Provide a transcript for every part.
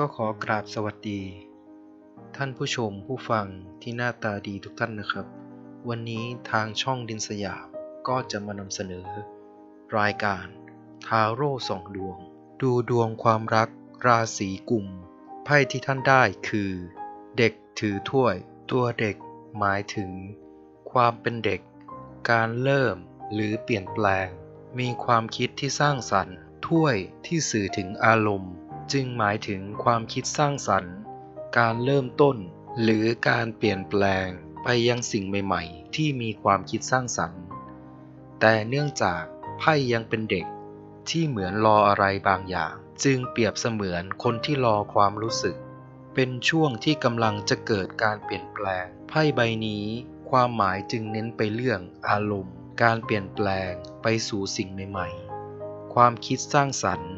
ก็ขอกราบสวัสดี ท่านผู้ชมผู้ฟังที่หน้าตาดีทุกท่านนะครับ วันนี้ทางช่องดินสยามก็จะมานำเสนอ รายการทาโร่สองดวง ดูดวงความรัก ราศีกุมไพ่ที่ท่านได้คือ เด็กถือถ้วย ตัวเด็กหมายถึง ความเป็นเด็ก การเริ่มหรือเปลี่ยนแปลง มีความคิดที่สร้างสรรค์ถ้วยที่สื่อถึงอารมณ์ จึงหมายถึงความคิดสร้างสรรค์ การเริ่มต้น หรือการเปลี่ยนแปลงไปยังสิ่งใหม่ ๆ ที่มีความคิดสร้างสรรค์ แต่เนื่องจากไพ่ยังเป็นเด็กที่เหมือนรออะไรบางอย่าง จึงเปรียบเสมือนคนที่รอความรู้สึก เป็นช่วงที่กำลังจะเกิดการเปลี่ยนแปลง ไพ่ใบนี้ ความหมายจึงเน้นไปเรื่องอารมณ์ การเปลี่ยนแปลงไปสู่สิ่งใหม่ ๆ ความคิดสร้างสรรค์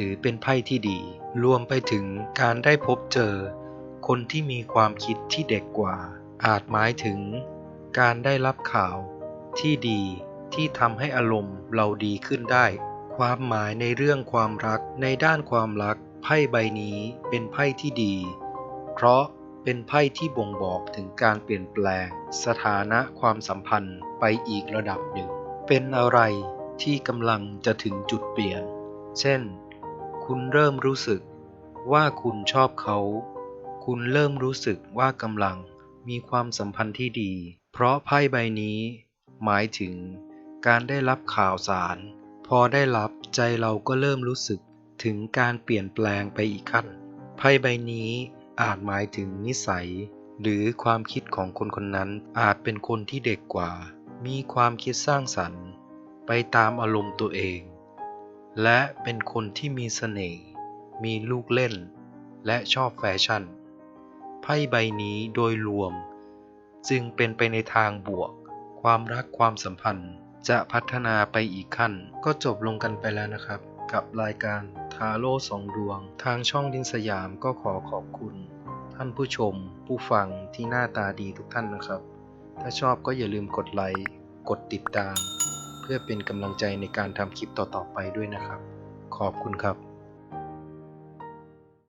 ถือเป็นไพ่ที่ดี รวมไปถึงการได้พบเจอ คนที่มีความคิดที่เด็กกว่า อาจหมายถึง การได้รับข่าวที่ดีที่ทำให้อารมณ์เราดีขึ้นได้ ความหมายในเรื่องความรักในด้านความรัก ไพ่ใบนี้เป็นไพ่ที่ดี เพราะเป็นไพ่ที่บ่งบอกถึงการเปลี่ยนแปลง สถานะความสัมพันธ์ไปอีกระดับหนึ่ง เป็นอะไรที่กำลังจะถึงจุดเปลี่ยน เช่น คุณเริ่มรู้สึกว่าคุณชอบเขา คุณเริ่มรู้สึกว่ากำลังมีความสัมพันธ์ที่ดี เพราะไพ่ใบนี้ หมายถึงการได้รับข่าวสาร พอได้รับใจเราก็เริ่มรู้สึกถึงการเปลี่ยนแปลงไปอีกขั้น ไพ่ใบนี้อาจหมายถึงนิสัย หรือความคิดของคนคนนั้นอาจเป็นคนที่เด็กกว่า มีความคิดสร้างสรรค์ ไปตามอารมณ์ตัวเอง และเป็นคนที่มีเสน่ห์ มีลูกเล่น และชอบแฟชั่น ไพ่ใบนี้โดยรวม จึงเป็นไปในทางบวก ความรักความสัมพันธ์จะพัฒนาไปอีกขั้น ก็จบลงกันไปแล้วนะครับ กับรายการทาโร่สองดวง ทางช่องดินสยามก็ขอขอบคุณ ท่านผู้ชม ผู้ฟังที่หน้าตาดีทุกท่านนะครับ ถ้าชอบก็อย่าลืมกดไลค์ กดติดตาม พื่อเป็นกำลังใจในการทำคลิปต่อๆไปด้วยนะครับ ขอบคุณครับ